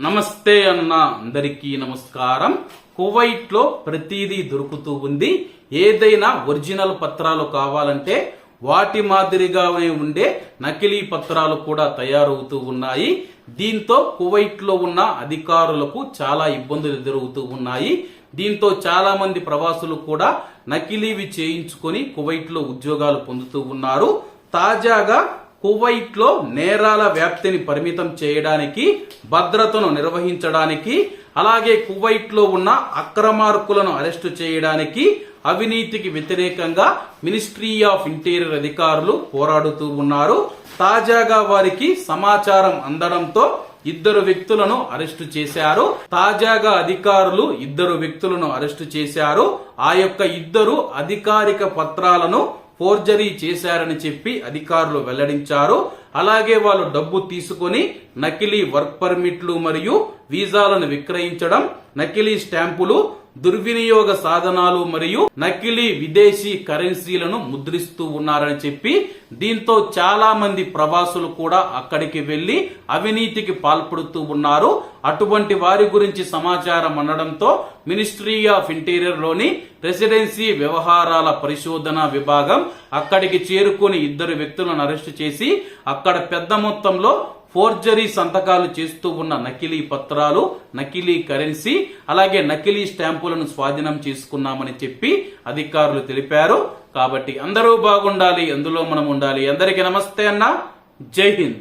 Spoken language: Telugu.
నమస్తే అన్న అందరికీ నమస్కారం. కువైట్లో ప్రతిదీ దొరుకుతూ ఉంది. ఏదైనా ఒరిజినల్ పత్రాలు కావాలంటే వాటి మాదిరిగానే ఉండే నకిలీ పత్రాలు కూడా తయారవుతూ ఉన్నాయి. దీంతో కువైట్లో ఉన్న అధికారులకు చాలా ఇబ్బందులు ఎదురవుతూ ఉన్నాయి. దీంతో చాలా మంది ప్రవాసులు కూడా నకిలీవి చేయించుకొని కువైట్లో ఉద్యోగాలు పొందుతూ ఉన్నారు. తాజాగా కువైట్లో నేరాల వ్యాప్తిని పరిమితం చేయడానికి భద్రతను నిర్వహించడానికి అలాగే కువైట్లో ఉన్న అక్రమార్కులను అరెస్టు చేయడానికి అవినీతికి వ్యతిరేకంగా మినిస్ట్రీ ఆఫ్ ఇంటీరియర్ అధికారులు పోరాడుతూ ఉన్నారు. తాజాగా వారికి సమాచారం అందడంతో ఇద్దరు వ్యక్తులను అరెస్టు చేశారు. తాజాగా అధికారులు ఇద్దరు వ్యక్తులను అరెస్టు చేశారు. ఆ యొక్క ఇద్దరు అధికారిక పత్రాలను ఫోర్జరీ చేశారని చెప్పి అధికారులు వెల్లడించారు. అలాగే వాళ్ళు డబ్బు తీసుకొని నకిలీ వర్క్ పర్మిట్లు మరియు వీసాలను విక్రయించడం నకిలీ స్టాంపులు దుర్వినియోగ సాధనాలు మరియు నకిలీ విదేశీ కరెన్సీలను ముద్రిస్తూ ఉన్నారని చెప్పి దీంతో చాలా మంది ప్రవాసులు కూడా అక్కడికి వెళ్ళి అవినీతికి పాల్పడుతూ ఉన్నారు. అటువంటి వారి గురించి సమాచారం అనడంతో మినిస్ట్రీ ఆఫ్ ఇంటీరియర్లోని రెసిడెన్సీ వ్యవహారాల పరిశోధన విభాగం అక్కడికి చేరుకుని ఇద్దరు వ్యక్తులను అరెస్టు చేసి అక్కడ పెద్ద మొత్తంలో ఫోర్జరీ సంతకాలు చేస్తూ ఉన్న నకిలీ పత్రాలు నకిలీ కరెన్సీ అలాగే నకిలీ స్టాంపులను స్వాధీనం చేసుకున్నామని చెప్పి అధికారులు తెలిపారు. కాబట్టి అందరూ బాగుండాలి అందులో మనం ఉండాలి. అందరికీ నమస్తే అన్న. జై హింద్.